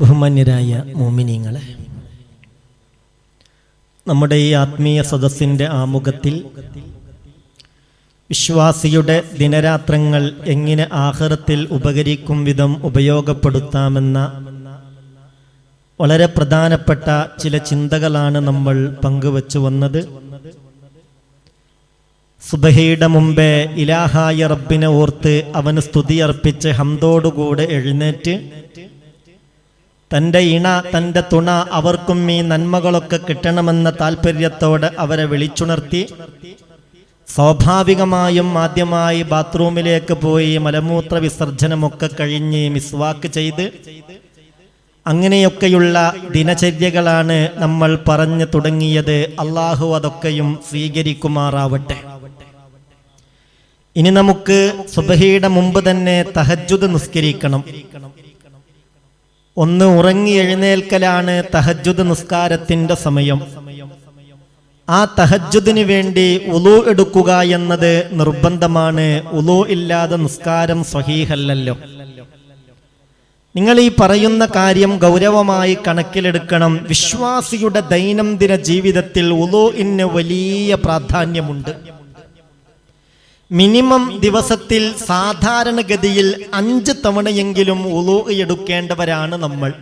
ബഹുമാന്യരായ മോമിനിങ്ങളെ നമ്മുടെ ഈ ആത്മീയ സദസ്സിന്റെ ആമുഖത്തിൽ വിശ്വാസിയുടെ ദിനരാത്രങ്ങൾ എങ്ങനെ ആഹാരത്തിൽ ഉപകരിക്കും വിധം ഉപയോഗപ്പെടുത്താമെന്ന വളരെ പ്രധാനപ്പെട്ട ചില ചിന്തകളാണ് നമ്മൾ പങ്കുവച്ചു വന്നത്. സുബഹയുടെ മുമ്പേ ഇലാഹായ റബ്ബിനെ ഓർത്ത് അവന് സ്തുതിയർപ്പിച്ച് ഹംതോടുകൂടെ എഴുന്നേറ്റ് തന്റെ ഇണ തന്റെ തുണ അവർക്കും ഈ നന്മകളൊക്കെ കിട്ടണമെന്ന താല്പര്യത്തോടെ അവരെ വിളിച്ചുണർത്തി. സ്വാഭാവികമായും ആദ്യമായി ബാത്റൂമിലേക്ക് പോയി മലമൂത്ര വിസർജനമൊക്കെ കഴിഞ്ഞ് മിസ്വാക്ക് ചെയ്ത്. അങ്ങനെയൊക്കെയുള്ള ദിനചര്യകളാണ് നമ്മൾ പറഞ്ഞു തുടങ്ങിയത്. അള്ളാഹു അതൊക്കെയും സ്വീകരിക്കുമാറാവട്ടെ. ഇനി നമുക്ക് സുബഹിയുടെ മുമ്പ് തന്നെ തഹജുദ് നിസ്കരിക്കണം. ഒന്ന് ഉറങ്ങി എഴുന്നേൽക്കലാണ് തഹജുദ് നിസ്കാരത്തിന്റെ സമയം. ആ തഹജുദിന് വേണ്ടി ഉലു എടുക്കുക എന്നത് നിർബന്ധമാണ്. ഉലു ഇല്ലാതെ നിസ്കാരം സ്വഹീഹല്ലല്ലോ. നിങ്ങൾ ഈ പറയുന്ന കാര്യം ഗൗരവമായി കണക്കിലെടുക്കണം. വിശ്വാസിയുടെ ദൈനംദിന ജീവിതത്തിൽ ഉലുഇന് വലിയ പ്രാധാന്യമുണ്ട്. മിനിമം ദിവസത്തിൽ സാധാരണഗതിയിൽ അഞ്ച് തവണയെങ്കിലും ഉളൂ എടുക്കേണ്ടവരാണ് നമ്മൾ.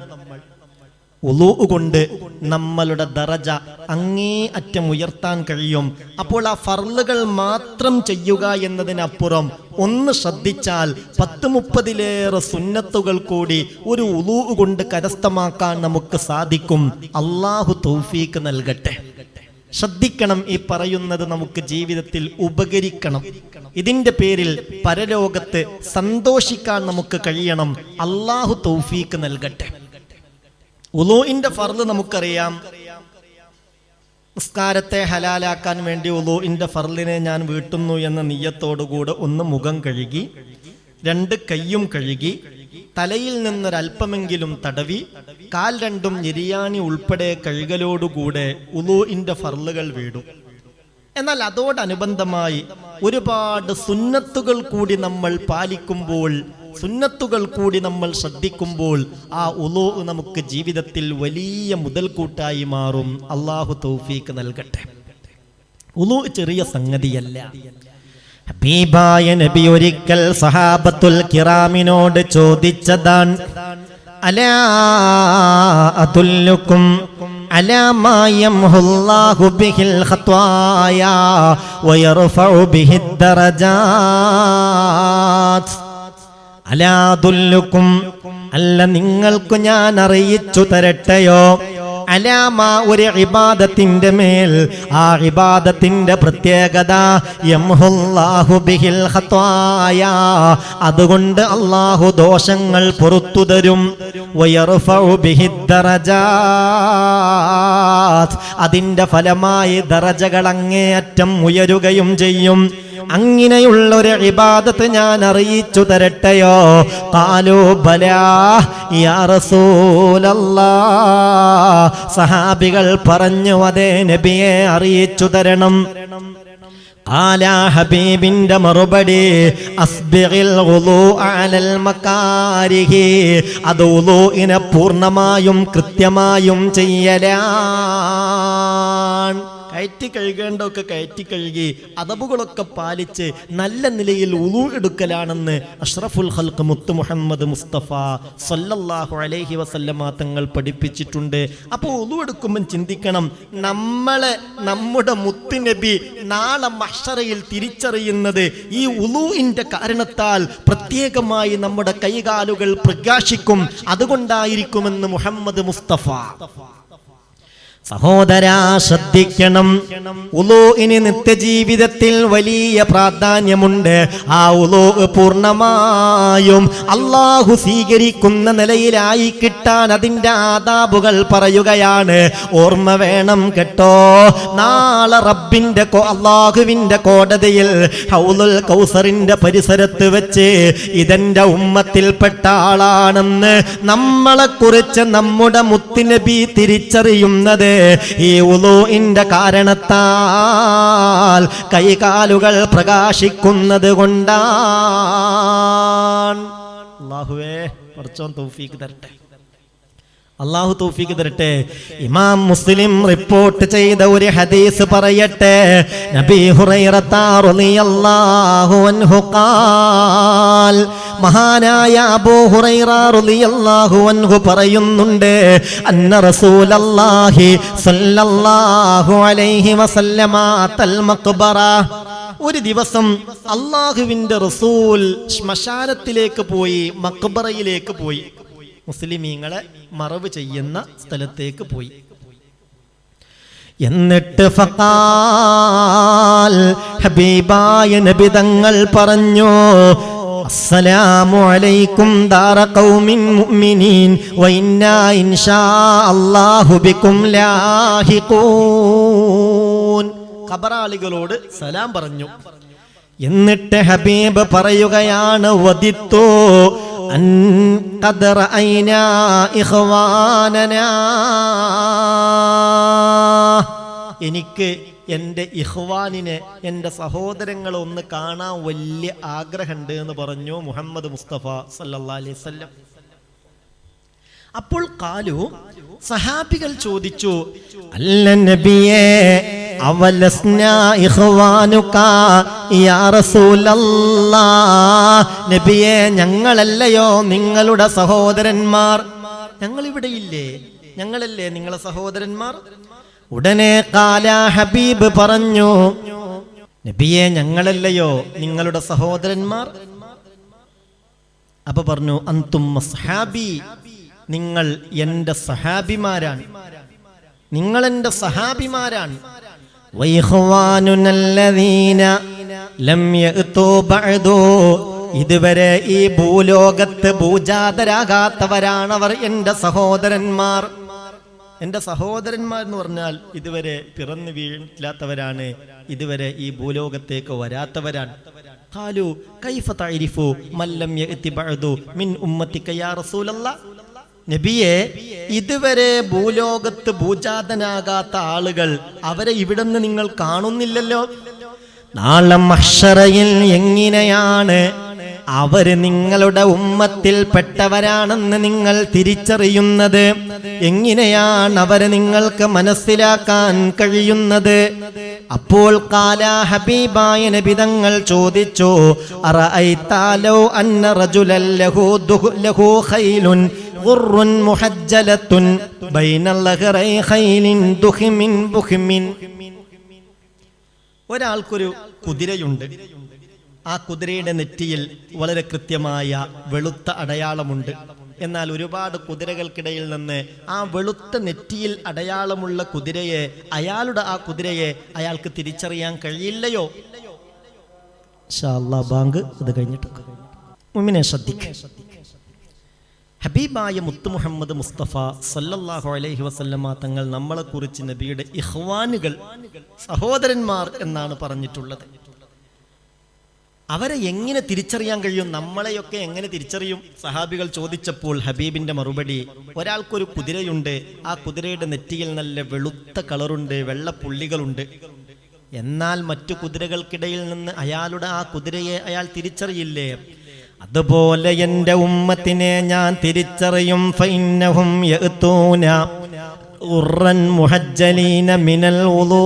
ഉളൂ കൊണ്ട് നമ്മളുടെ ദറജ അങ്ങേ അറ്റം ഉയർത്താൻ കഴിയും. അപ്പോൾ ആ ഫർലുകൾ മാത്രം ചെയ്യുക എന്നതിനപ്പുറം ഒന്ന് ശ്രദ്ധിച്ചാൽ പത്ത് മുപ്പതിലേറെ സുന്നത്തുകൾ കൂടി ഒരു ഉളൂ കൊണ്ട് കരസ്ഥമാക്കാൻ നമുക്ക് സാധിക്കും. അള്ളാഹു തൗഫീക്ക് നൽകട്ടെ. ശ്രദ്ധിക്കണം ഈ പറയുന്നത് നമുക്ക് ജീവിതത്തിൽ ഉപകരിക്കണം. ഇതിന്റെ പേരിൽ പരലോകത്ത് സന്തോഷിക്കാൻ നമുക്ക് കഴിയണം. അള്ളാഹു തൗഫീക്ക് നൽകട്ടെ. ഉലോയിന്റെ ഫർദ് നമുക്കറിയാം. നിസ്കാരത്തെ ഹലാലാക്കാൻ വേണ്ടി ഉലോയിന്റെ ഫർലിനെ ഞാൻ വീട്ടുന്നു എന്ന നീയത്തോടുകൂടെ ഒന്ന് മുഖം കഴുകി രണ്ട് കയ്യും കഴുകി തലയിൽ നിന്നൊരൽപ്പമെങ്കിലും തടവി കാൽ രണ്ടും നിര്യാണി ഉൾപ്പെടെ കഴുകലോടുകൂടെ ഉലൂഇന്റെ ഫർലുകൾ വീടും. എന്നാൽ അതോടനുബന്ധമായി ഒരുപാട് സുന്നത്തുകൾ കൂടി നമ്മൾ പാലിക്കുമ്പോൾ സുന്നത്തുകൾ കൂടി നമ്മൾ ശ്രദ്ധിക്കുമ്പോൾ ആ ഉലോ നമുക്ക് ജീവിതത്തിൽ വലിയ മുതൽക്കൂട്ടായി മാറും. അള്ളാഹു തൗഫീക്ക് നൽകട്ടെ. ഉലു ചെറിയ സംഗതിയല്ല. ഹബീബായ നബി ഒരിക്കൽ സഹാബത്തുൽ കിറാമിനോട് ചോദിച്ചതാണ് അലാ അതുല്ലുക്കും അല്ല നിങ്ങൾക്കു ഞാൻ അറിയിച്ചു തരട്ടെയോ? അലാമ ഒരു ഇബാദത്തിന്റെ മേൽ. ആ ഇബാദത്തിന്റെ പ്രത്യേകത ബിഹിൽ അതുകൊണ്ട് അള്ളാഹു ദോഷങ്ങൾ പുറത്തു തരും. അതിന്റെ ഫലമായി ദറജകൾ അങ്ങേയറ്റം ഉയരുകയും ചെയ്യും. അങ്ങനെയുള്ള ഒരു ഇബാദത്ത് ഞാൻ അറിയിച്ചു തരട്ടെയോ? കാലോ സഹാബികൾ പറഞ്ഞു അതേ നബിയെ അറിയിച്ചു തരണം. ആലാ ഹബീബിന്റെ മറുപടി അസ്ബിഗിൽ ആലൽ മക്കാരിഹി അത് ഉലൂഇനെ പൂർണമായും കൃത്യമായും ചെയ്യലാ. കയറ്റി കഴുകേണ്ടതൊക്കെ കയറ്റി കഴുകി അതബുകളൊക്കെ പാലിച്ച് നല്ല നിലയിൽ ഉളു എടുക്കലാണെന്ന് അഷ്റഫുൽ ഹൽക്ക് മുത്ത് മുഹമ്മദ് മുസ്തഫ സല്ലല്ലാഹു അലൈഹി വസല്ലമ തങ്ങൾ പഠിപ്പിച്ചിട്ടുണ്ട്. അപ്പോൾ ഉളു എടുക്കുമ്പം ചിന്തിക്കണം നമ്മളെ നമ്മുടെ മുത്തുനബി നാളെ മഷറയിൽ തിരിച്ചറിയുന്നത് ഈ ഉളുവിന്റെ കാരണത്താൽ പ്രത്യേകമായി നമ്മുടെ കൈകാലുകൾ പ്രകാശിക്കും അതുകൊണ്ടായിരിക്കുമെന്ന് മുഹമ്മദ് മുസ്തഫ. സഹോദരാ ശ്രദ്ധിക്കണം. ഉലോ ഇനി നിത്യജീവിതത്തിൽ വലിയ പ്രാധാന്യമുണ്ട്. ആ ഉലോ പൂർണമായും അള്ളാഹു സ്വീകരിക്കുന്ന നിലയിലായി കിട്ടാൻ അതിന്റെ ആദാബുകൾ പറയുകയാണ്. ഓർമ്മ വേണം കേട്ടോ. നാളെ റബ്ബിന്റെ അള്ളാഹുവിന്റെ കോടതിയിൽ ഹൗലുൽ കൗസറിന്റെ പരിസരത്ത് വെച്ച് ഇതെന്റെ ഉമ്മത്തിൽപ്പെട്ട ആളാണെന്ന് നമ്മളെക്കുറിച്ച് നമ്മുടെ മുത്തുനബി തിരിച്ചറിയുന്നത് ഈ ഉലൂഇന്റെ കാരണത്താൽ കൈകാലുകൾ പ്രകാശിക്കുന്നത് കൊണ്ടാണ്. അള്ളാഹുവേ കുറച്ചോ തൗഫീക്ക് തരട്ടെ. അള്ളാഹു തൗഫീഖ് തരട്ടെ. ഇമാം മുസ്ലിം റിപ്പോർട്ട് ചെയ്ത ഒരു ഹദീസ് പറയട്ടെ. നബി ഹുറൈറ റളിയല്ലാഹു അൻഹു ഖാൽ. മഹാനായ അബൂ ഹുറൈറ റളിയല്ലാഹു അൻഹു പറയുന്നുണ്ട് അന്ന റസൂലല്ലാഹി സ്വല്ലല്ലാഹു അലൈഹി വസല്ലമ തൽ മഖ്ബറ ഒരു ദിവസം അള്ളാഹുവിന്റെ റസൂൽ ശ്മശാനത്തിലേക്ക് പോയി മക്ബറയിലേക്ക് പോയി. മുസ്ലിമീങ്ങളെ മറവ് ചെയ്യുന്ന സ്ഥലത്തേക്ക് പോയി. എന്നിട്ട് ഫഖാൽ ഹബീബായ നബി തങ്ങൾ പറഞ്ഞു അസ്സലാമു അലൈക്കും ഖൗമിൻ മുഅ്മിനീൻ അല്ലാഹു ലാഹിഖൂൻ. സലാം പറഞ്ഞു. എന്നിട്ട് ഹബീബ് പറയുകയാണ് വദിത്തോ എനിക്ക് എന്റെ ഇഹ്വാനിനെ എന്റെ സഹോദരങ്ങളെ ഒന്ന് കാണാൻ വലിയ ആഗ്രഹമുണ്ട് എന്ന് പറഞ്ഞു മുഹമ്മദ് മുസ്തഫ സല്ലാ അലൈഹി വസല്ലം. അപ്പോൾ കാലു സഹാബികൾ ചോദിച്ചു അല്ല നബിയേ നബിയേ ഞങ്ങളല്ലയോ നിങ്ങളുടെ സഹോദരന്മാർ? ഞങ്ങൾ ഇവിടെ ഇല്ലേ ഞങ്ങളല്ലേ നിങ്ങളെ സഹോദരന്മാർ? ഉടനെ കാല ഹബീബ് പറഞ്ഞു നബിയെ ഞങ്ങളല്ലയോ നിങ്ങളുടെ സഹോദരന്മാർ? അപ്പൊ പറഞ്ഞു അന്തും മസ്ഹാബി നിങ്ങൾ എന്റെ സഹാബിമാരാണ്. നിങ്ങൾ എന്റെ സഹാബിമാരാണ്. ഇതുവരെ ഈ ഭൂലോകത്ത് ഭൂജാതരാകാത്തവരാണവർ എന്റെ സഹോദരന്മാർ. എന്റെ സഹോദരന്മാർ എന്ന് പറഞ്ഞാൽ ഇതുവരെ പിറന്നു വീഴില്ലാത്തവരാണ് ഇതുവരെ ഈ ഭൂലോകത്തേക്ക് വരാത്തവരാണ്. ഖാലു കൈഫ തഅരിഫു മല്ലം യഅതി ബഅദു മിൻ ഉമ്മത്തി യാ റസൂലല്ലാ. നബിയെ ഇതുവരെ ഭൂലോകത്ത് ഭൂജാതനാകാത്ത ആളുകൾ അവരെ ഇവിടുന്ന് നിങ്ങൾ കാണുന്നില്ലല്ലോ? നാളെ മഹ്ഷറയിൽ എങ്ങനെയാണ്? അവർ നിങ്ങളുടെ ഉമ്മത്തിൽ പെട്ടവരാണെന്ന് നിങ്ങൾ തിരിച്ചറിയുന്നത്? എങ്ങനെയാണ് അവർ നിങ്ങൾക്ക് മനസ്സിലാക്കാൻ കഴിയുന്നത്? അപ്പോൾ കാല ഹബീബായ നബിതങ്ങൾ ചോദിച്ചു അന്ന ലഹു محجلة بين ലഹറൈ ഖൈലിൻ ദുഹ്മിൻ ബുഹ്മിൻ ഒരാൾക്കൊരു കുതിരയുണ്ട്. ആ കുതിരയുടെ നെറ്റിയിൽ വളരെ കൃത്യമായ വെളുത്ത അടയാളമുണ്ട്. എന്നാൽ ഒരുപാട് കുതിരകൾക്കിടയിൽ നിന്ന് ആ വെളുത്ത നെറ്റിയിൽ അടയാളമുള്ള കുതിരയെ അയാളുടെ ആ കുതിരയെ അയാൾക്ക് തിരിച്ചറിയാൻ കഴിയില്ലയോ? ബാങ്ക് ഇത് കഴിഞ്ഞിട്ട് മുമ്മിനെ ശ്രദ്ധിക്കുക ഹബീബായ മുത്തു മുഹമ്മദ് മുസ്തഫ സല്ലല്ലാഹു അലൈഹി വസല്ലമ തങ്ങൾ നമ്മളെ കുറിച്ച് നബിയുടെ ഇഹ്വാനുകൾ സഹോദരന്മാർ എന്നാണ് പറഞ്ഞിട്ടുള്ളത്. അവരെ എങ്ങനെ തിരിച്ചറിയാൻ കഴിയും? നമ്മളെയൊക്കെ എങ്ങനെ തിരിച്ചറിയും? സഹാബികൾ ചോദിച്ചപ്പോൾ ഹബീബിന്റെ മറുപടി ഒരാൾക്കൊരു കുതിരയുണ്ട്. ആ കുതിരയുടെ നെറ്റിയിൽ നല്ല വെളുത്ത കളറുണ്ട് വെള്ളപ്പുള്ളികളുണ്ട് എന്നാൽ മറ്റു കുതിരകൾക്കിടയിൽ നിന്ന് അയാളുടെ ആ കുതിരയെ അയാൾ തിരിച്ചറിയില്ലേ? അതുപോലെ എന്റെ ഉമ്മത്തിനെ ഞാൻ തിരിച്ചറിയും. ഫൈനഹും യഅ്തൂന ഉറൻ മുഹജ്ജലീന മിനൽ ഉളൂ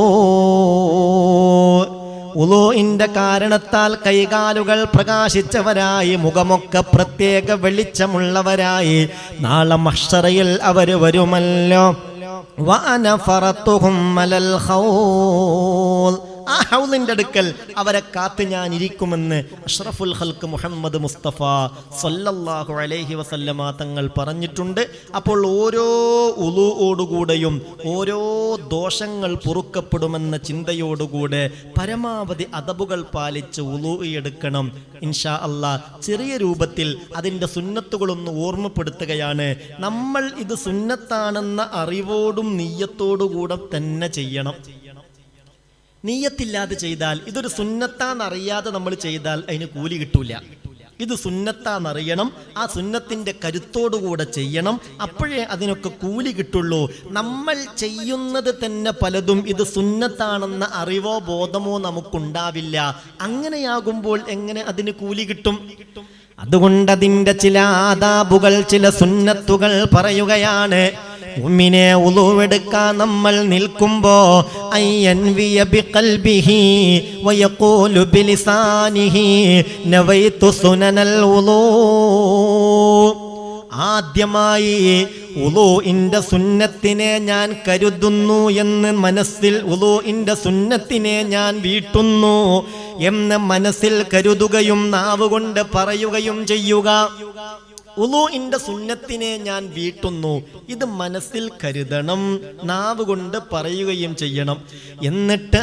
ഉളൂഇന്റെ കാരണത്താൽ കൈകാലുകൾ പ്രകാശിച്ചവരായി മുഖമൊക്കെ പ്രത്യേക വെളിച്ചമുള്ളവരായി. നാളെ മഷറയിൽ അവർ വരുമല്ലോ. വഅന ഫറത്തുഹും ഹൗൽ ആ ഹൗലിന്റെ അടുക്കൽ അവരെ കാത്ത് ഞാൻ ഇരിക്കുമെന്ന് അഷ്റഫുൽ ഹൽക്ക് മുഹമ്മദ് മുസ്തഫ സല്ലല്ലാഹു അലൈഹി വസല്ലമ തങ്ങൾ പറഞ്ഞിട്ടുണ്ട്. അപ്പോൾ ഓരോ ഉളുവോടുകൂടെയും ഓരോ ദോഷങ്ങൾ പൊറുക്കപ്പെടുമെന്ന ചിന്തയോടുകൂടെ പരമാവധി അതബുകൾ പാലിച്ച് ഉളു എടുക്കണം. ഇൻഷാ അല്ലാ ചെറിയ രൂപത്തിൽ അതിന്റെ സുന്നത്തുകളൊന്ന് ഓർമ്മപ്പെടുത്തുകയാണ്. നമ്മൾ ഇത് സുന്നത്താണെന്ന അറിവോടും നീയത്തോടുകൂടെ തന്നെ ചെയ്യണം. നീയത്തില്ലാതെ ചെയ്താൽ ഇതൊരു സുന്നത്താന്നറിയാതെ നമ്മൾ ചെയ്താൽ അതിന് കൂലി കിട്ടൂല. ഇത് സുന്നത്താന്നറിയണം ആ സുന്നത്തിന്റെ കരുത്തോടുകൂടെ ചെയ്യണം അപ്പോഴേ അതിനൊക്കെ കൂലി കിട്ടുള്ളൂ. നമ്മൾ ചെയ്യുന്നത് തന്നെ പലതും ഇത് സുന്നത്താണെന്ന അറിവോ ബോധമോ നമുക്കുണ്ടാവില്ല. അങ്ങനെയാകുമ്പോൾ എങ്ങനെ അതിന് കൂലി കിട്ടും? അതുകൊണ്ട് അതിന്റെ ചില ആദാബുകൾ ചില സുന്നത്തുകൾ പറയുകയാണ് ഉമ്മിനെ ഉളുവെടുക്കാൻ നമ്മൾ നിൽക്കുമ്പോ ആദ്യമായി ഉളൂ. ഉലൂഇന്റെ സുന്നത്തിനെ ഞാൻ കരുതുന്നു എന്ന് മനസ്സിൽ ഉലൂഇന്റെ സുന്നത്തിനെ ഞാൻ വീട്ടുന്നു എന്ന് മനസ്സിൽ കരുതുകയും നാവുകൊണ്ട് പറയുകയും ചെയ്യുക. ഉലൂഇന്റെ സുന്നത്തിനെ ഞാൻ വീട്ടുന്നു. ഇത് മനസ്സിൽ കരുതണം. നാവ് കൊണ്ട് പറയുകയും ചെയ്യണം. എന്നിട്ട്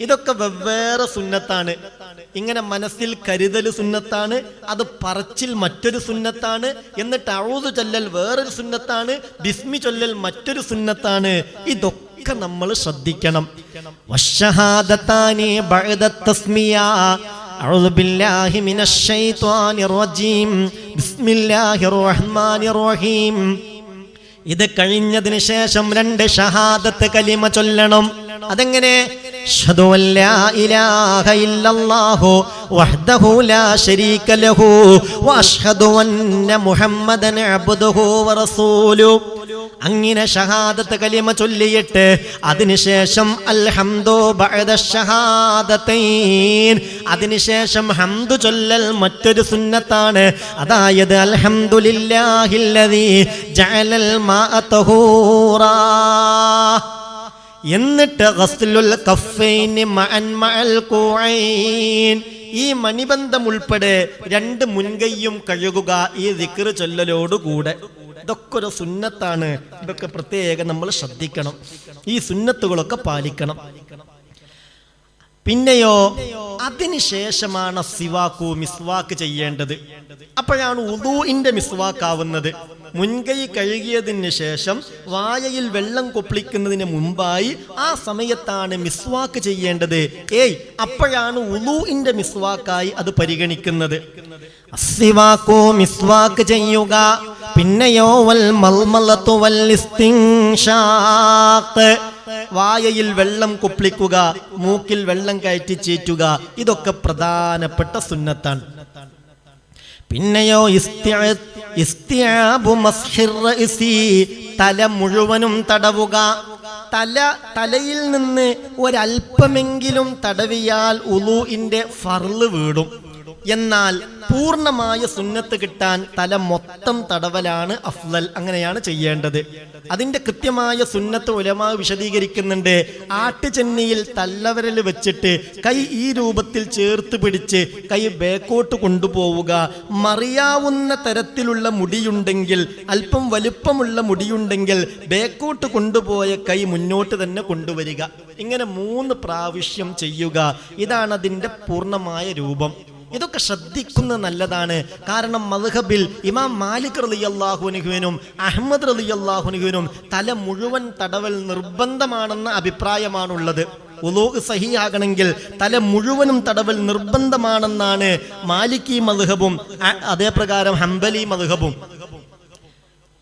ഇതൊക്കെ വെവ്വേറെ സുന്നത്താണ്. ഇങ്ങനെ മനസ്സിൽ കരുതൽ സുന്നത്താണ് അത് പറച്ചിൽ മറ്റൊരു സുന്നത്താണ് എന്നിട്ട് അഴുതു ചൊല്ലൽ വേറൊരു സുന്നത്താണ് ബിസ്മി ചൊല്ലൽ മറ്റൊരു സുന്നത്താണ് ഇതൊക്കെ നമ്മൾ ശ്രദ്ധിക്കണം വശഹാദത്താനി ബഅദ തസ്മിയ أعوذ بالله من الشيطان الرجيم بسم الله الرحمن الرحيم ഇത് കഴിഞ്ഞതിന് ശേഷം രണ്ട് ഷഹാദത്ത് കലിമ ചൊല്ലണം. അതെങ്ങനെ? മുഹമ്മദൻ വറസൂലു അങ്ങനെ ഷഹാദത്ത് കലിമ ചൊല്ലിയിട്ട് അതിനുശേഷം അൽഹംദോ അതിനുശേഷം ഹംദു ചൊല്ലൽ മറ്റൊരു സുന്നത്താണ്. അതായത് അൽഹംദുലില്ലാഹില്ലദീ ജഅലൽ മാഅ തഹൂറാ. എന്നിട്ട് ഗസ്ലുൽ കഫൈനി മഅൻ മഅൽ കൂഐൻ ഈ മണിബന്ധം ഉൾപ്പെടെ രണ്ട് മുൻകൈയും കഴുകുക ഈ ദിക്ർ ചൊല്ലലോടുകൂടെ. ഇതൊക്കെ ഒരു സുന്നത്താണ്. ഇതൊക്കെ പ്രത്യേകം നമ്മൾ ശ്രദ്ധിക്കണം. ഈ സുന്നത്തുകളൊക്കെ പാലിക്കണം. പിന്നെയോ അതിനുശേഷമാണ് സിവാക്കു മിസ്വാക്ക് ചെയ്യേണ്ടത്. അപ്പോഴാണ് ഉദൂഇന്റെ മിസ്വാക്കാവുന്നത്. മുൻകൈ കഴുകിയതിന് ശേഷം വായയിൽ വെള്ളം കൊപ്പിളിക്കുന്നതിന് മുമ്പായി ആ സമയത്താണ് മിസ്വാക്ക് ചെയ്യേണ്ടത്. ഏയ് അപ്പോഴാണ് ഉദൂഇന്റെ മിസ്വാക്കായി അത് പരിഗണിക്കുന്നത്. മിസ്വാക്ക് ചെയ്യുക. പിന്നെയോ വൽ മൽമലത്തു വൽ വായയിൽ വെള്ളം കുപ്ലിക്കുക മൂക്കിൽ വെള്ളം കയറ്റി ചീറ്റുക ഇതൊക്കെ പ്രധാനപ്പെട്ട സുന്നത്താണ്. പിന്നെയോ തല മുഴുവനും തടവുക. തല തലയിൽ നിന്ന് ഒരല്പമെങ്കിലും തടവിയാൽ ഉലൂഇന്റെ ഫർൾ വീടും. എന്നാൽ പൂർണമായ സുന്നത്ത് കിട്ടാൻ തല മൊത്തം തടവലാണ് അഫ്ലൽ അങ്ങനെയാണ് ചെയ്യേണ്ടത്. അതിന്റെ കൃത്യമായ സുന്നത്ത് ഉലമാ വിശദീകരിക്കുന്നുണ്ട്. ആട്ടുചെന്നിയിൽ തല്ലവരൽ വെച്ചിട്ട് കൈ ഈ രൂപത്തിൽ ചേർത്ത് പിടിച്ച് കൈ ബേക്കോട്ട് കൊണ്ടുപോവുക. മറിയാവുന്ന തരത്തിലുള്ള മുടിയുണ്ടെങ്കിൽ അല്പം വലുപ്പമുള്ള മുടിയുണ്ടെങ്കിൽ ബേക്കോട്ട് കൊണ്ടുപോയ കൈ മുന്നോട്ട് തന്നെ കൊണ്ടുവരിക. ഇങ്ങനെ മൂന്ന് പ്രാവശ്യം ചെയ്യുക. ഇതാണ് അതിന്റെ പൂർണമായ രൂപം. ഇതൊക്കെ ശ്രദ്ധിക്കുന്നത് നല്ലതാണ്. കാരണം മദ്ഹബിൽ ഇമാം മാലിക് റലി അള്ളാഹുനുഹുവിനും അഹമ്മദ് റലി അള്ളാഹുനുഹുവിനും തല മുഴുവൻ തടവൽ നിർബന്ധമാണെന്ന അഭിപ്രായമാണുള്ളത്. ഉലൂഹ് സഹിയാകണമെങ്കിൽ തല മുഴുവനും തടവൽ നിർബന്ധമാണെന്നാണ് മാലിക്കി മദ്ഹബും അതേപ്രകാരം ഹംബലി മദ്ഹബും.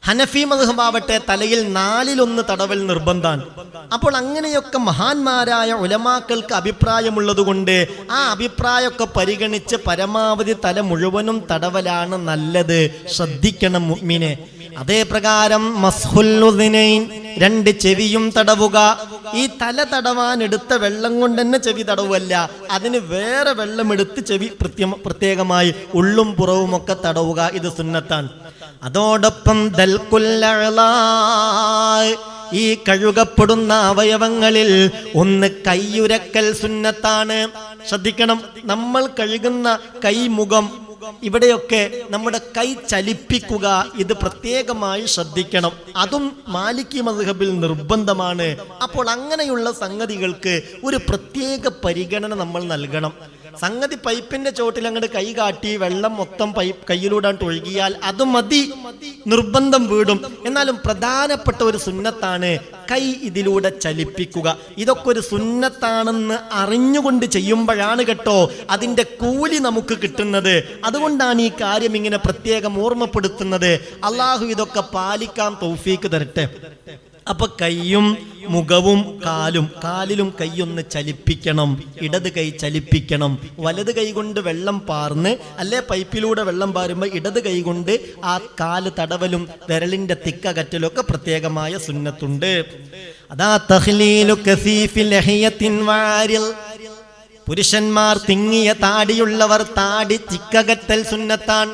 ഹനഫി മധുഹമാവട്ടെ തലയിൽ നാലിലൊന്ന് തടവൽ നിർബന്ധാണ് അപ്പോൾ അങ്ങനെയൊക്കെ മഹാന്മാരായ ഉലമാക്കൾക്ക് അഭിപ്രായമുള്ളതുകൊണ്ട് ആ അഭിപ്രായമൊക്കെ പരിഗണിച്ച് പരമാവധി തല മുഴുവനും തടവലാണ് നല്ലത്. ശ്രദ്ധിക്കണം മുഗ്മിനെ അതേ പ്രകാരം മസ്ഹുല്ലുദിനൈൻ രണ്ട് ചെവിയും തടവുക. ഈ തല തടവാൻ എടുത്ത വെള്ളം കൊണ്ട് തന്നെ ചെവി തടവല്ല അതിന് വേറെ വെള്ളം എടുത്ത് ചെവി പ്രത്യം- പ്രത്യേകമായി ഉള്ളും പുറവുമൊക്കെ തടവുക ഇത് സുന്നത്താണ്. അതോടൊപ്പം ഈ കഴുകപ്പെടുന്ന അവയവങ്ങളിൽ ഒന്ന് കൈയുരക്കൽ സുന്നത്താണ്. ശ്രദ്ധിക്കണം നമ്മൾ കഴുകുന്ന കൈമുഖം ഇവിടെയൊക്കെ നമ്മുടെ കൈ ചലിപ്പിക്കുക ഇത് പ്രത്യേകമായി ശ്രദ്ധിക്കണം. അതും മാലിക്കി മദ്ഹബിൽ നിർബന്ധമാണ്. അപ്പോൾ അങ്ങനെയുള്ള സംഗതികൾക്ക് ഒരു പ്രത്യേക പരിഗണന നമ്മൾ നൽകണം. സംഗതി പൈപ്പിന്റെ ചോട്ടിൽ അങ്ങോട്ട് കൈ കാട്ടി വെള്ളം മൊത്തം പൈപ്പ് കയ്യിലൂടെ ഒഴുകിയാൽ അത് മതി. നിർബന്ധം വീടും. എന്നാലും പ്രധാനപ്പെട്ട ഒരു സുന്നത്താണ് കൈ ഇതിലൂടെ ചലിപ്പിക്കുക. ഇതൊക്കെ ഒരു സുന്നത്താണെന്ന് അറിഞ്ഞുകൊണ്ട് ചെയ്യുമ്പോഴാണ് കേട്ടോ അതിന്റെ കൂലി നമുക്ക് കിട്ടുന്നത്. അതുകൊണ്ടാണ് ഈ കാര്യം ഇങ്ങനെ പ്രത്യേകം ഓർമ്മപ്പെടുത്തുന്നത്. അള്ളാഹു ഇതൊക്കെ പാലിക്കാൻ തൗഫീക്ക് തരട്ടെ. അപ്പൊ കൈയും മുഖവും കാലും കാലിലും കൈയൊന്ന് ചലിപ്പിക്കണം ഇടത് കൈ ചലിപ്പിക്കണം. വലത് കൈ കൊണ്ട് വെള്ളം പാർന്ന് അല്ലെ പൈപ്പിലൂടെ വെള്ളം പാരുമ്പോൾ ഇടത് കൈ കൊണ്ട് ആ കാൽ തടവലും വിരലിന്റെ തിക്കകറ്റലും ഒക്കെ പ്രത്യേകമായ സുന്നത്തുണ്ട്. അതാ കസീഫിൽ പുരുഷന്മാർ തിങ്ങിയ താടിയുള്ളവർ താടി ചിക്കകറ്റൽ സുന്നത്താൻ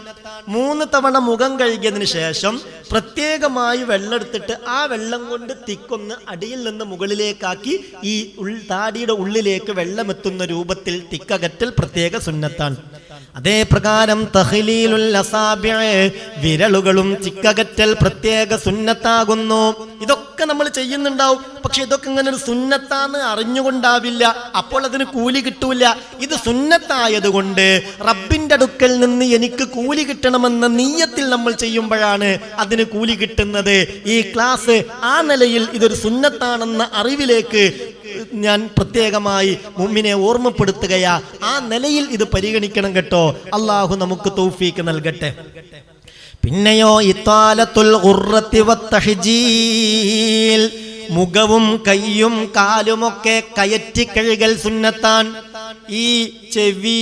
മൂന്ന് തവണ മുഖം കഴുകിയതിന് ശേഷം പ്രത്യേകമായി വെള്ളം എടുത്തിട്ട് ആ വെള്ളം കൊണ്ട് തിക്കൊന്ന് അടിയിൽ നിന്ന് മുകളിലേക്കാക്കി ഈ താടിയുടെ ഉള്ളിലേക്ക് വെള്ളമെത്തുന്ന രൂപത്തിൽ തിക്കകറ്റൽ പ്രത്യേക സുന്നത്താണ്. അതേ പ്രകാരം തഹ്ലീലുൽ അസാബ്യ വിരലുകളും ചിക്കകറ്റൽ പ്രത്യേക സുന്നത്താകുന്നു. ഇതൊക്കെ നമ്മൾ ചെയ്യുന്നുണ്ടാവും. പക്ഷെ ഇതൊക്കെ ഇങ്ങനെ ഒരു സുന്നത്താന്ന് അറിഞ്ഞുകൊണ്ടാവില്ല. അപ്പോൾ അതിന് കൂലി കിട്ടൂല. ഇത് സുന്നത്തായതുകൊണ്ട് റബ്ബിന്റെ അടുക്കൽ നിന്ന് എനിക്ക് കൂലി കിട്ടണമെന്ന നീയത്തിൽ നമ്മൾ ചെയ്യുമ്പോഴാണ് അതിന് കൂലി കിട്ടുന്നത്. ഈ ക്ലാസ് ആ നിലയിൽ ഇതൊരു സുന്നത്താണെന്ന അറിവിലേക്ക് ഞാൻ പ്രത്യേകമായി മുമ്മിനെ ഓർമ്മപ്പെടുത്തുകയാ. ആ നിലയിൽ ഇത് പരിഗണിക്കണം കേട്ടോ. അള്ളാഹു നമുക്ക് തൗഫീക്ക് നൽകട്ടെ. പിന്നെയോ ഇത്താലത്തുൽ മുഖവും കയ്യും കാലുമൊക്കെ കയറ്റി കഴുകൽ സുന്നത്താൻ ഈ ചെവി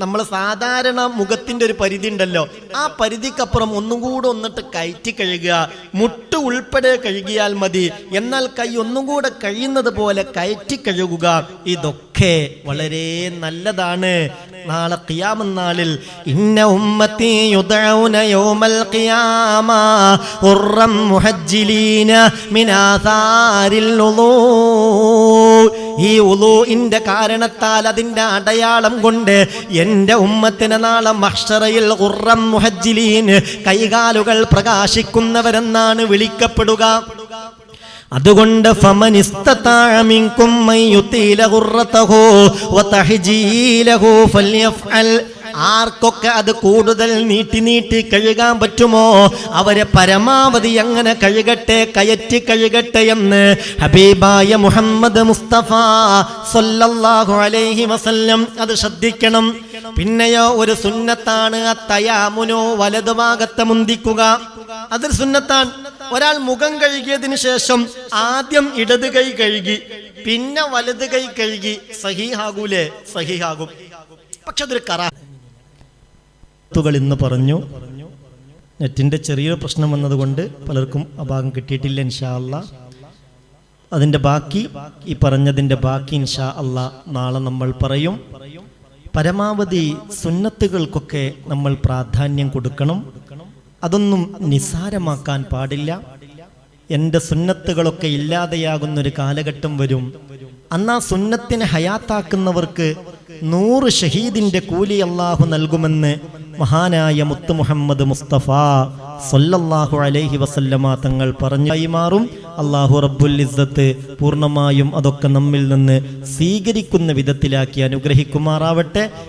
നമ്മൾ സാധാരണ മുഖത്തിന്റെ ഒരു പരിധി ഉണ്ടല്ലോ. ആ പരിധിക്കപ്പുറം ഒന്നും കൂടെ ഒന്നിട്ട് കയറ്റി കഴുകുക. മുട്ട് ഉൾപ്പെടെ കഴുകിയാൽ മതി. എന്നാൽ കൈ ഒന്നും കൂടെ കഴിയുന്നത് പോലെ കയറ്റി കഴുകുക. ഇതൊക്കെ വളരെ നല്ലതാണ്. നാളെ ഖിയാമനാളിൽ ഇന്ന ഉമ്മത്തി യുദഊന യൗമൽ ഖിയാമ ഉറം മുഹജ്ജിലീന മിനാസാരിൽ വുളൂ. ഈ ഉലൂഇന്റെ കാരണത്താൽ അതിന്റെ അടയാളം കൊണ്ട് എന്റെ ഉമ്മത്തിന് നാളെ മഹ്ഷറയിൽ ഉറം മുഹജിലീന് കൈകാലുകൾ പ്രകാശിക്കുന്നവരെന്നാണ് വിളിക്കപ്പെടുക. അതുകൊണ്ട് ഫമൻ ആർക്കൊക്കെ അത് കൂടുതൽ നീട്ടി നീട്ടി കഴുകാൻ പറ്റുമോ? അവരെ പരമാവധി അങ്ങനെ കഴുകട്ടെ കയറ്റി കഴുകട്ടെ എന്ന് ഹബീബായ മുഹമ്മദ് മുസ്തഫ സല്ലല്ലാഹു അലൈഹി വസല്ലം അത് ശ്രദ്ധിക്കണം. പിന്നെയോ ഒരു സുന്നത്താണ് തയാമുനോ വലതുഭാഗത്തെ മുന്തിക്കുക. അതിൽ സുന്നത്താൻ ഒരാൾ മുഖം കഴുകിയതിനു ശേഷം ആദ്യം ഇടത് കൈ കഴുകി പിന്നെ വലത് കൈ കഴുകി. സഹിഹാകൂലേ? സഹിഹാകും. പക്ഷെ അതൊരു കറാ ത്തുകൾ ഇന്ന് പറഞ്ഞു. നെറ്റിന്റെ ചെറിയൊരു പ്രശ്നം വന്നതുകൊണ്ട് പലർക്കും ആ ഭാഗം കിട്ടിയിട്ടില്ല ഇൻഷാ അല്ല. അതിന്റെ ബാക്കി ഈ പറഞ്ഞതിന്റെ ബാക്കി ഇൻഷാ അല്ല നാളെ നമ്മൾ പറയും. പരമാവധി സുന്നത്തുകൾക്കൊക്കെ നമ്മൾ പ്രാധാന്യം കൊടുക്കണം. അതൊന്നും നിസാരമാക്കാൻ പാടില്ല. എന്റെ സുന്നത്തുകളൊക്കെ ഇല്ലാതെയാകുന്നൊരു കാലഘട്ടം വരും. അന്നാ സുന്നത്തിനെ ഹയാത്താക്കുന്നവർക്ക് നൂറ് ഷഹീദിന്റെ കൂലി അള്ളാഹു നൽകുമെന്ന് മഹാനായ മുത്തു മുഹമ്മദ് മുസ്തഫ സൊല്ലാഹു അലൈഹി വസല്ലമ തങ്ങൾ പറഞ്ഞു കൈമാറും അള്ളാഹു റബ്ബുൽ ഇസ്സത്ത് പൂർണമായും അതൊക്കെ നമ്മിൽ നിന്ന് സ്വീകരിക്കുന്ന വിധത്തിലാക്കി അനുഗ്രഹിക്കുമാറാവട്ടെ.